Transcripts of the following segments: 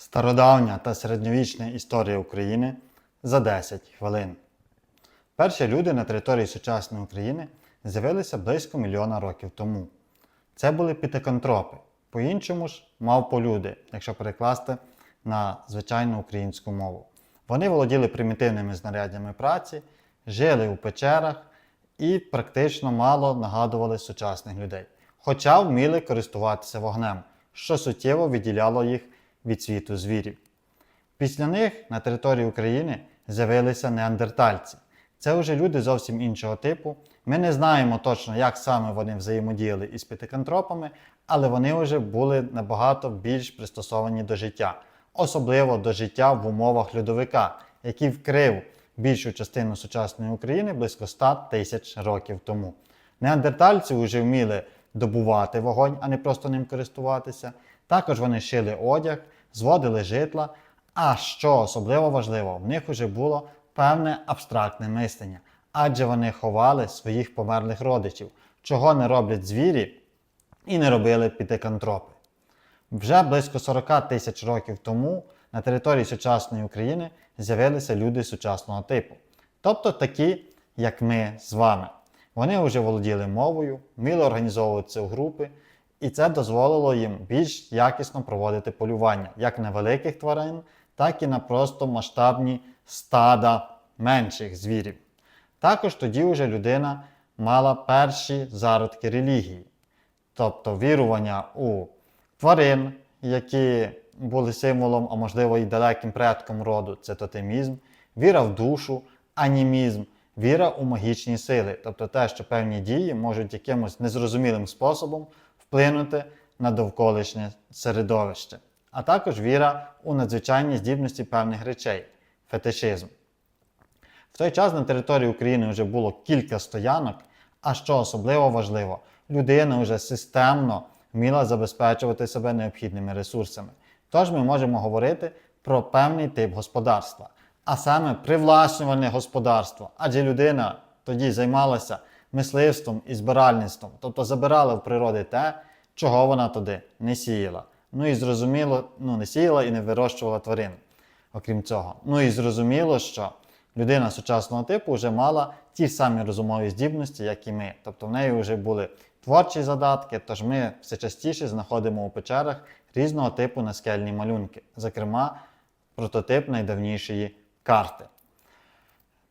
Стародавня та середньовічна історія України за 10 хвилин. Перші люди на території сучасної України з'явилися близько мільйона років тому. Це були пітекантропи, по-іншому ж мавполюди, якщо перекласти на звичайну українську мову. Вони володіли примітивними знаряддями праці, жили у печерах і практично мало нагадували сучасних людей, хоча вміли користуватися вогнем, що суттєво відділяло їх від світу звірів. Після них на території України з'явилися неандертальці. Це вже люди зовсім іншого типу. Ми не знаємо точно, як саме вони взаємодіяли із пітикантропами, але вони вже були набагато більш пристосовані до життя, особливо до життя в умовах льодовика, який вкрив більшу частину сучасної України близько 100 тисяч років тому. Неандертальці вже вміли добувати вогонь, а не просто ним користуватися. Також вони шили одяг, зводили житла. А що особливо важливо, в них вже було певне абстрактне мислення, адже вони ховали своїх померлих родичів, чого не роблять звірі і не робили пітекантропи. Вже близько 40 тисяч років тому на території сучасної України з'явилися люди сучасного типу, тобто такі, як ми з вами. Вони вже володіли мовою, вміли організовуватися у групи, і це дозволило їм більш якісно проводити полювання як на великих тварин, так і на просто масштабні стада менших звірів. Також тоді вже людина мала перші зародки релігії, тобто вірування у тварин, які були символом, а можливо і далеким предком роду, це тотемізм, віра в душу, анімізм, віра у магічні сили, тобто те, що певні дії можуть якимось незрозумілим способом вплинути на довколишнє середовище, а також віра у надзвичайні здібності певних речей, фетишизм. В той час на території України вже було кілька стоянок, а що особливо важливо, людина вже системно вміла забезпечувати себе необхідними ресурсами. Тож ми можемо говорити про певний тип господарства, а саме привласнювальне господарство, адже людина тоді займалася мисливством і збиральництвом, тобто забирала в природи те, чого вона туди не сіяла. Ну і зрозуміло, ну не сіяла і не вирощувала тварин, окрім цього. Ну і зрозуміло, що людина сучасного типу вже мала ті самі розумові здібності, як і ми. Тобто в неї вже були творчі задатки, тож ми все частіше знаходимо у печерах різного типу наскельні малюнки, зокрема, прототип найдавнішої карти.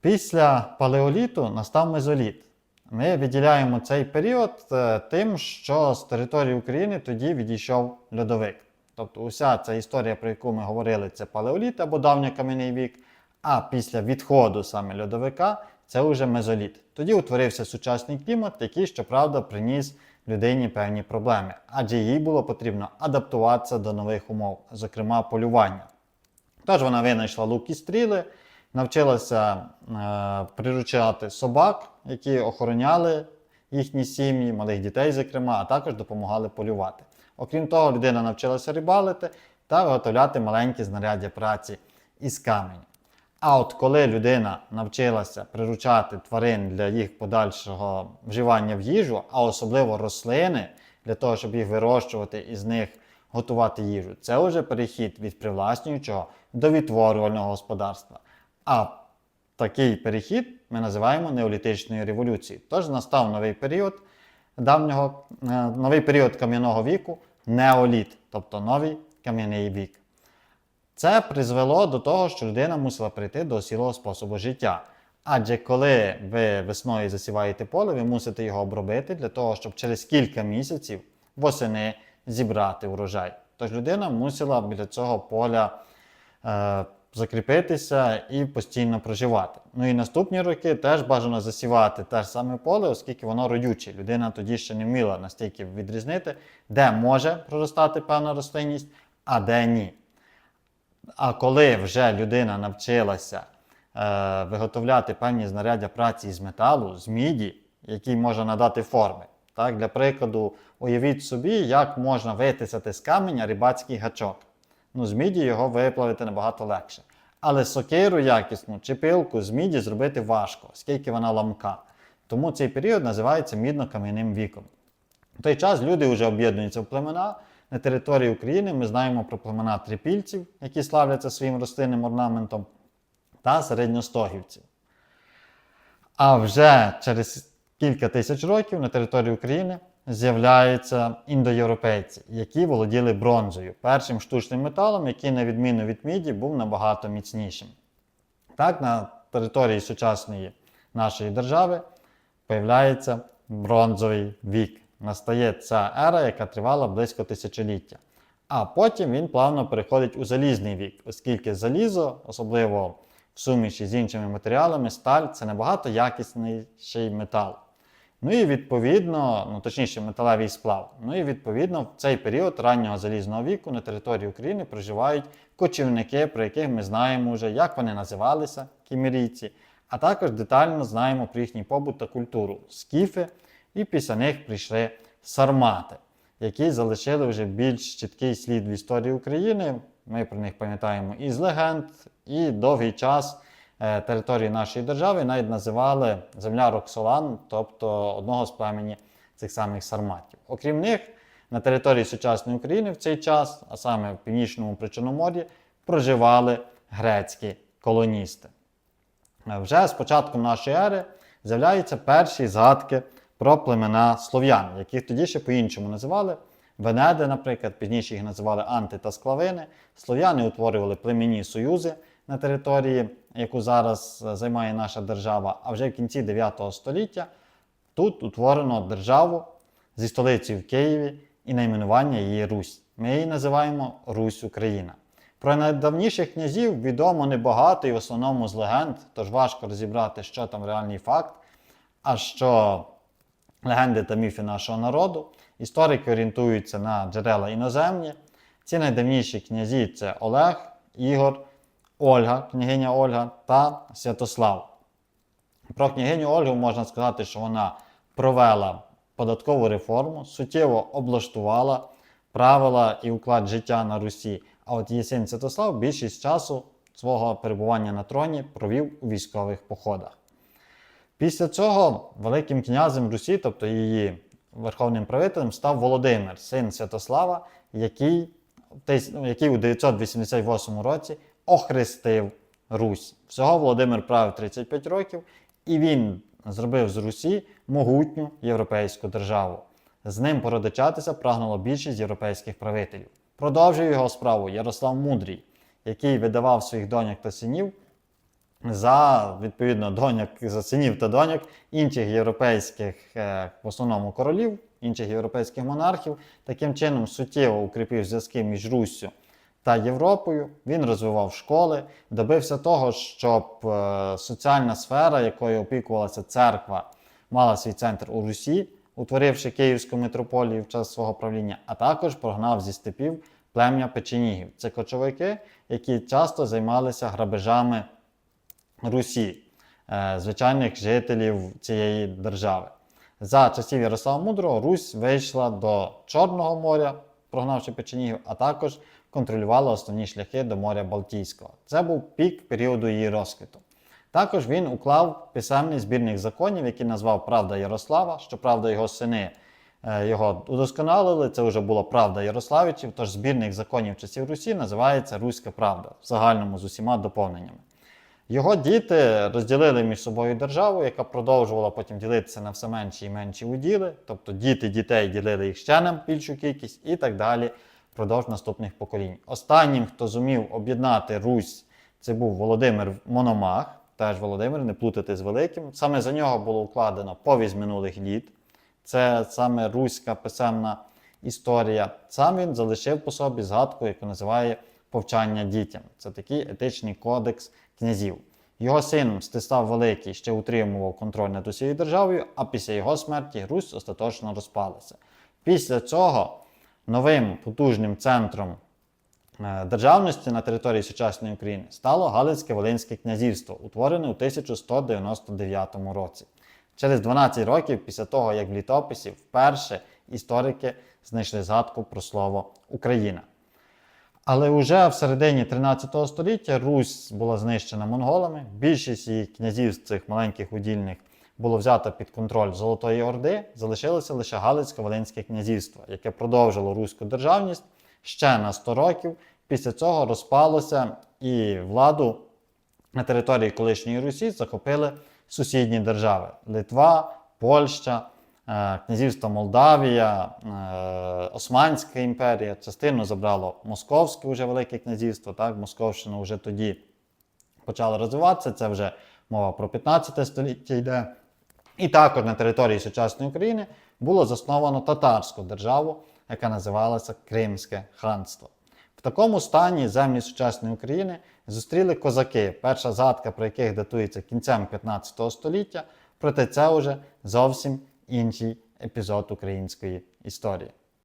Після палеоліту настав мезоліт. Ми виділяємо цей період е, тим, що з території України тоді відійшов льодовик. Тобто, уся ця історія, про яку ми говорили, це палеоліт або давньокам'яний вік. А після відходу саме льодовика це вже мезоліт. Тоді утворився сучасний клімат, який, щоправда, приніс людині певні проблеми, адже їй було потрібно адаптуватися до нових умов, зокрема полювання. Тож вона винайшла лук і стріли, навчилася е, приручати собак, які охороняли їхні сім'ї, малих дітей, зокрема, а також допомагали полювати. Окрім того, людина навчилася рибалити та виготовляти маленькі знаряддя праці із каменю. А от коли людина навчилася приручати тварин для їх подальшого вживання в їжу, а особливо рослини, для того, щоб їх вирощувати і з них готувати їжу, це вже перехід від привласнюючого до відтворювального господарства. А такий перехід ми називаємо неолітичною революцією. Тож настав новий період давнього, е, новий період кам'яного віку, неоліт, тобто новий кам'яний вік. Це призвело до того, що людина мусила прийти до осілого способу життя. Адже коли ви весною засіваєте поле, ви мусите його обробити для того, щоб через кілька місяців восени зібрати урожай. Тож людина мусила біля цього поля е, закріпитися і постійно проживати. Ну і наступні роки теж бажано засівати те ж саме поле, оскільки воно родюче. Людина тоді ще не вміла настільки відрізнити, де може проростати певна рослинність, а де ні. А коли вже людина навчилася е, виготовляти певні знаряддя праці з металу, з міді, які можна надати форми. Так, Для прикладу, уявіть собі, як можна витисати з каменя рибацький гачок. Ну, З міді його виплавити набагато легше. Але сокиру якісну чи пилку з міді зробити важко, оскільки вона ламка. Тому цей період називається мідно-кам'яним віком. В той час люди вже об'єднуються в племена на території України ми знаємо про племена трипільців, які славляться своїм рослинним орнаментом, та середньостогівців. А вже через кілька тисяч років на території України з'являються індоєвропейці, які володіли бронзою, першим штучним металом, який, на відміну від міді, був набагато міцнішим. Так, на території сучасної нашої держави появляється бронзовий вік. Настає ця ера, яка тривала близько тисячоліття. А потім він плавно переходить у залізний вік, оскільки залізо, особливо в суміші з іншими матеріалами, сталь це набагато якісніший метал. Ну і відповідно, ну точніше, металевий сплав. Ну і відповідно в цей період раннього залізного віку на території України проживають кочівники, про яких ми знаємо вже, як вони називалися, кімерійці, а також детально знаємо про їхній побут та культуру скіфи, і після них прийшли сармати, які залишили вже більш чіткий слід в історії України. Ми про них пам'ятаємо і з легенд, і довгий час території нашої держави навіть називали земля Роксолан, тобто одного з племені цих самих сарматів. Окрім них, на території сучасної України в цей час, а саме в північному Причорномор'ї, проживали грецькі колоністи. Е, Вже з початком нашої ери з'являються перші згадки про племена слов'ян, яких тоді ще по-іншому називали. Венеди, наприклад, пізніше їх називали анти та склавини. Слов'яни утворювали племінні союзи на території, яку зараз е, займає наша держава. А вже в кінці 9 століття тут утворено державу зі столицею в Києві і найменування її Русь. Ми її називаємо Русь Україна. Про найдавніших князів відомо небагато і в основному з легенд, тож важко розібрати, що там реальний факт, а що легенди та міфи нашого народу. Історики орієнтуються на джерела іноземні. Ці найдавніші князі це Олег, Ігор, Ольга, княгиня Ольга та Святослав. Про княгиню Ольгу можна сказати, що вона провела податкову реформу, суттєво облаштувала правила і уклад життя на Русі. А от її син Святослав більшість часу свого перебування на троні провів у військових походах. Після цього Великим князем Русі, тобто її верховним правителем, став Володимир, син Святослава, який, який у 988 році охрестив Русь. Всього Володимир правив 35 років, і він зробив з Русі могутню європейську державу. З ним породичатися прагнуло більшість європейських правителів. Продовжив його справу Ярослав Мудрий, який видавав своїх доньок та синів за відповідно доньок за синів та доньок інших європейських, е, в основному королів, інших європейських монархів. Таким чином суттєво укріпив зв'язки між Руссю та Європою. Він розвивав школи, добився того, щоб е, соціальна сфера, якою опікувалася церква, мала свій центр у Русі, утворивши Київську митрополію в час свого правління, а також прогнав зі степів плем'я печенігів. Це кочовики, які часто займалися грабежами Русі, е, звичайних жителів цієї держави. За часів Ярослава Мудрого Русь вийшла до Чорного моря, прогнавши печенігів, а також контролювала основні шляхи до моря Балтійського. Це був пік періоду її розквіту. Також він уклав писемний збірник законів, який назвав Правда Ярослава. Щоправда, його сини е, його удосконалили. Це вже була правда Ярославичів. Тож збірник законів часів Русі називається Руська Правда в загальному з усіма доповненнями. Його діти розділили між собою державу, яка продовжувала потім ділитися на все менші і менші уділи. Тобто діти дітей ділили їх ще на більшу кількість і так далі впродовж наступних поколінь. Останнім, хто зумів об'єднати Русь, це був Володимир Мономах, теж Володимир, не плутати з великим. Саме за нього було укладено повість минулих літ. Це саме руська писемна історія. Сам він залишив по собі згадку, яку називає повчання дітям. Це такий етичний кодекс князів. Його син Мстислав Великий ще утримував контроль над усією державою, а після його смерті Русь остаточно розпалася. Після цього новим потужним центром е, державності на території сучасної України стало Галицьке Волинське князівство, утворене у 1199 році. Через 12 років після того, як в літописі вперше історики знайшли згадку про слово Україна. Але вже в середині 13 століття Русь була знищена монголами. Більшість її князів з цих маленьких удільних було взято під контроль Золотої Орди, залишилося лише Галицько-Волинське князівство, яке продовжило руську державність ще на 100 років. Після цього розпалося і владу на території колишньої Русі захопили сусідні держави: Литва, Польща, е, Князівство Молдавія, е, Османська імперія. Частину забрало Московське вже Велике князівство, так, Московщина вже тоді почала розвиватися. Це вже мова про 15 століття йде. І також на території сучасної України було засновано татарську державу, яка називалася Кримське ханство. В такому стані землі сучасної України зустріли козаки, перша згадка про яких датується кінцем 15 століття, проте це вже зовсім інший епізод української історії.